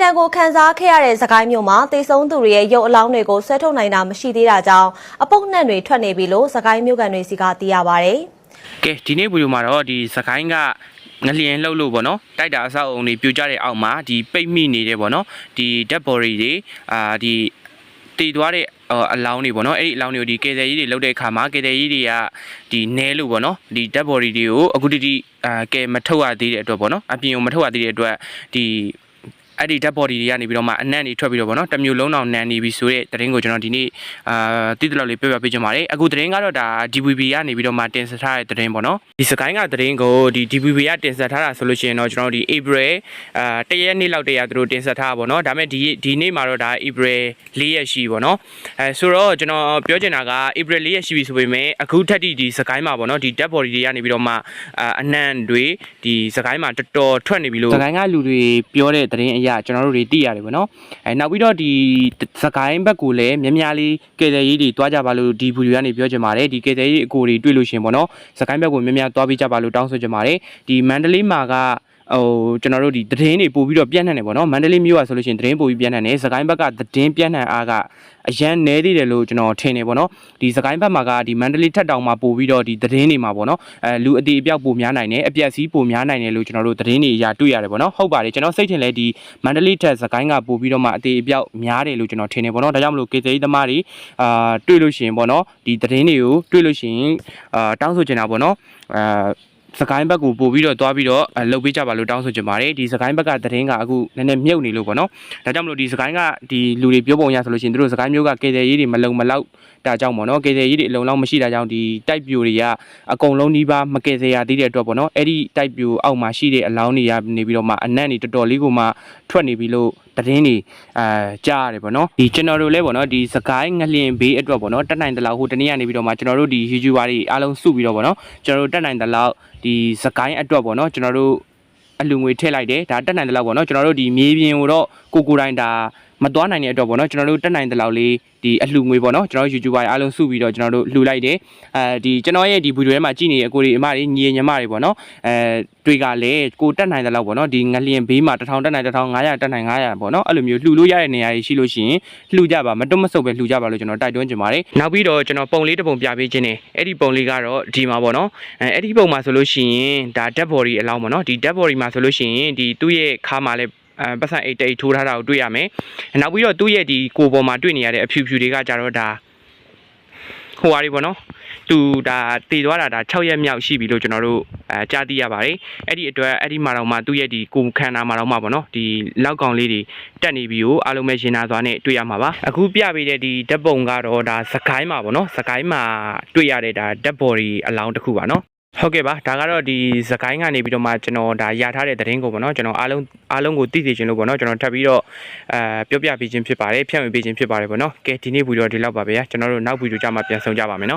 တန်ကိုခန်းစားခဲ့ရတဲ့စကိုင်းမြို့မှာတေဆုံးသူတွေရဲ့ရုပ်အလောင်းတွေကိုဆွဲထုတ်နိုင်တာမရှိသေးတာကြောင့်အပုပ်နှံ့တွေထွက်နေပြီလို့စကိုင်းမြို့ကန်တွေစီကသိရပါဗျ။ကဲဒီနေ့ဗီဒီယိုမှာတော့ဒီစကိုင်းကငလျင်လှုပ်လို့ပေါ့နော်တိုက်တာအဆောက်အုံတွေပြိုကျတဲ့အောက်မှာဒီပိတ်မိနေတယ်ပေါ့နော်ဒီ dead body တွေအာဒီတည်သွားတဲ့အလောင်းတွေပေါ့နော်အဲ့ဒီအလောင်းတွေကိုဒီကေတယ်ကြီးတွေလှုပ်တဲ့အခါမှာကေတယ်ကြီးတွေကဒီနဲလို့ပေါ့နော်ဒီ dead body တွေကိုအခုတိတိအာကဲမထုတ်ရသေးတဲ့အတွက်ပေါ့နော်အပြင်ကိုမထုတ်ရသေးတဲ့အတွက်ဒီ အဲ့ဒီ dead body တွေကနေပြီးတော့မှအနံ့တွေထွက်ပြီးတော့ဗောနော်တစ်မျိုးလုံးအောင်နံနေပြီဆိုတဲ့သတင်းကိုကျွန်တော်ဒီနေ့အာတိတိလောက်လေးပြောပြပေးချင်ပါတယ်အခုသတင်းကတော့ဒါ DVB ကနေပြီးတော့မှတင်ဆက်ထားတဲ့သတင်းပေါ့နော်ဒီစကိုင်းကသတင်းကိုဒီ DVB ကတင်ဆက်ထားတာဆိုလို့ရှိရင်တော့ကျွန်တော်တို့ဒီ April အာတရက်နေ့လောက်တည်းရသူတို့တင်ဆက်ထားတာပေါ့နော်ဒါပေမဲ့ဒီဒီနေ့မှာတော့ဒါ April 4ရက်ရှိပေါ့နော်အဲဆိုတော့ကျွန်တော်ပြောချင်တာက April 4ရက်ရှိပြီဆိုပေမဲ့အခုထက်ထိဒီစကိုင်းမှာပေါ့နော်ဒီ dead body တွေကနေပြီးတော့မှအာအနံ့တွေဒီစကိုင်းမှာတော်တော်ထွက်နေပြီလို့စကိုင်းကလူတွေပြောတဲ့သတင်းအရကျွန်တော်တို့တွေသိရတယ်ပေါ့နော်အဲနောက်ပြီးတော့ဒီစကိုင်းဘက်ကိုလည်းများများလေးကယ်တယ်ရေးတွေတွားကြပါလို့ဒီဗီဒီယိုကနေပြောချင်ပါတယ်ဒီကယ်တယ်ရေးအကိုတွေတွေ့လို့ရှရင်ပေါ့နော်စကိုင်းဘက်ကိုများများတွားပေးကြပါလို့တောင်းဆိုချင်ပါတယ်ဒီမန္တလေးမှာက ဟိုကျွန်တော်တို့ဒီသတင်းတွေပို့ပြီးတော့ပြန့်နှံ့တယ်ပေါ့နော်မန္တလေးမြို့ကဆိုလို့ရှိရင်သတင်းပို့ပြီးပြန့်နှံ့တယ်စကိုင်းဘက်ကသတင်းပြန့်နှံ့အားကအရန်နဲသေးတယ်လို့ကျွန်တော်ထင်တယ်ပေါ့နော်ဒီစကိုင်းဘက်မှာကဒီမန္တလေးထက်တောင်မှာပို့ပြီးတော့ဒီသတင်းတွေမှာပေါ့နော်အဲလူအတိအပြောက်ပိုများနိုင်တယ်အပြက်စီးပိုများနိုင်တယ်လို့ကျွန်တော်တို့သတင်းတွေအရာတွေ့ရတယ်ပေါ့နော်ဟုတ်ပါတယ်ကျွန်တော်စိတ်ထင်လဲဒီမန္တလေးထက်စကိုင်းကပို့ပြီးတော့မှအတိအပြောက်များတယ်လို့ကျွန်တော်ထင်တယ်ပေါ့နော်ဒါကြောင့်မလို့ကေသေးသမားတွေအာတွေ့လို့ရှိရင်ပေါ့နော်ဒီသတင်းတွေကိုတွေ့လို့ရှိရင်အာတောင်းဆိုချင်တာပေါ့နော်အာ စကိုင်းဘက်ကိုပို့ပြီးတော့သွားပြီးတော့အလုပ်ပေးကြပါလို့တောင်းဆိုချင်ပါတယ်ဒီစကိုင်းဘက်ကသတင်းကအခုနည်းနည်းမြုပ်နေလို့ပေါ့နော်ဒါကြောင့်မလို့ဒီစကိုင်းကဒီလူတွေပြောပုံရဆိုလို့ရှိရင်တို့စကိုင်းမျိုးကကေတယ်ရေးတွေမလုံမလောက်တာကြောင့်ပေါ့နော်ကေတယ်ရေးတွေအလုံလောက်မရှိတာကြောင့်ဒီတိုက်ပြိုတွေကအကုန်လုံးနှီးပါမကယ်ဆယ်ရသေးတဲ့အတွက်ပေါ့နော်အဲ့ဒီတိုက်ပြိုအောက်မှာရှိတဲ့အလောင်းတွေကနေပြီးတော့မှအနက်တွေတော်တော်လေးကိုမှထွက်နေပြီလို့ သတင်းတွေအာကြားရတယ်ပေါ့နော်ဒီကျွန်တော်တို့လည်းပေါ့နော်ဒီစကိုင်းငလျင်ဘေးအတွက်ပေါ့နော်တက်နိုင်တဲ့လောက်ဟိုတနေ့ကနေပြီးတော့မှကျွန်တော်တို့ဒီ YouTuber တွေအားလုံးစုပြီးတော့ပေါ့နော်ကျွန်တော်တို့တက်နိုင်တဲ့လောက်ဒီစကိုင်းအတွက်ပေါ့နော်ကျွန်တော်တို့အလူငွေထည့်လိုက်တယ်ဒါတက်နိုင်တဲ့လောက်ပေါ့နော်ကျွန်တော်တို့ဒီမြေပြင်ကိုတော့ကိုကိုတိုင်းဒါ မသွားနိုင်တဲ့အတွက်ပေါ့နော်ကျွန်တော်တို့တက်နိုင်တဲ့လောက်လေးဒီအလှငွေပေါ့နော်ကျွန်တော်တို့ YouTuber တွေအားလုံးစုပြီးတော့ကျွန်တော်တို့လှူလိုက်တယ်အဲဒီကျွန်တော်ရဲ့ဒီဗီဒီယိုထဲမှာကြည့်နေတဲ့အကိုတွေအမတွေညီညီမတွေပေါ့နော်အဲတွေကလည်းကိုတက်နိုင်တဲ့လောက်ပေါ့နော်ဒီငလျင်ဘေးမှာ1000တက်နိုင်1500တက်နိုင်900ပေါ့နော်အဲ့လိုမျိုးလှူလို့ရတဲ့နေရာတွေရှိလို့ရှိရင်လှူကြပါမတွတ်မဆုပ်ပဲလှူကြပါလို့ကျွန်တော်တိုက်တွန်းချင်ပါတယ်နောက်ပြီးတော့ကျွန်တော်ပုံလေးတစ်ပုံပြပေးခြင်းနေအဲ့ဒီပုံလေးကတော့ဒီမှာပေါ့နော်အဲအဲ့ဒီပုံမှာဆိုလို့ရှိရင်ဒါ dead body အလောင်းပေါ့နော်ဒီ dead body မှာဆိုလို့ရှိရင်ဒီသူ့ရဲ့ခါမှာလည်း အဲပတ်စံအိတ်တိတ်ထိုးထားတာကိုတွေ့ရမယ်။နောက်ပြီးတော့သူ့ရဲ့ဒီကိုပေါ်မှာတွေ့နေရတဲ့အဖြူဖြူတွေကကြတော့ဒါဟိုဟာတွေပေါ့နော်။သူဒါတည်သွားတာဒါ6ရက်မြောက်ရှိပြီလို့ကျွန်တော်တို့အဲကြားသိရပါတယ်။အဲ့ဒီအတွက်အဲ့ဒီမှာတော့မှသူ့ရဲ့ဒီကိုခန္ဓာမှာတော့မှပေါ့နော်။ဒီလောက်ကောင်လေးတွေတက်နေပြီကိုအားလုံးပဲရှင်းနာသွားနဲ့တွေ့ရမှာပါ။အခုပြပေးတဲ့ဒီဓာတ်ပုံကတော့ဒါစကိုင်းမှာပေါ့နော်။စကိုင်းမှာတွေ့ရတဲ့ဒါဓာတ်ဘော်ဒီအလောင်းတစ်ခုပါနော်။ ဟုတ်ကဲ့ပါဒါကတော့ဒီစကိုင်းကနေပြီးတော့မှကျွန်တော်ဒါရထားတဲ့သတင်းကိုပေါ့နော်ကျွန်တော်အားလုံးအားလုံးကိုသိသိချင်လို့ပေါ့နော်ကျွန်တော်ထပ်ပြီးတော့အဲပြောပြပေးခြင်းဖြစ်ပါတယ်ဖြန့်ဝေပေးခြင်းဖြစ်ပါတယ်ပေါ့နော်ကဲဒီနေ့ဗီဒီယိုဒီလောက်ပါပဲကျွန်တော်တို့နောက်ဗီဒီယိုကြမှာပြန်ဆုံကြပါမယ်နော်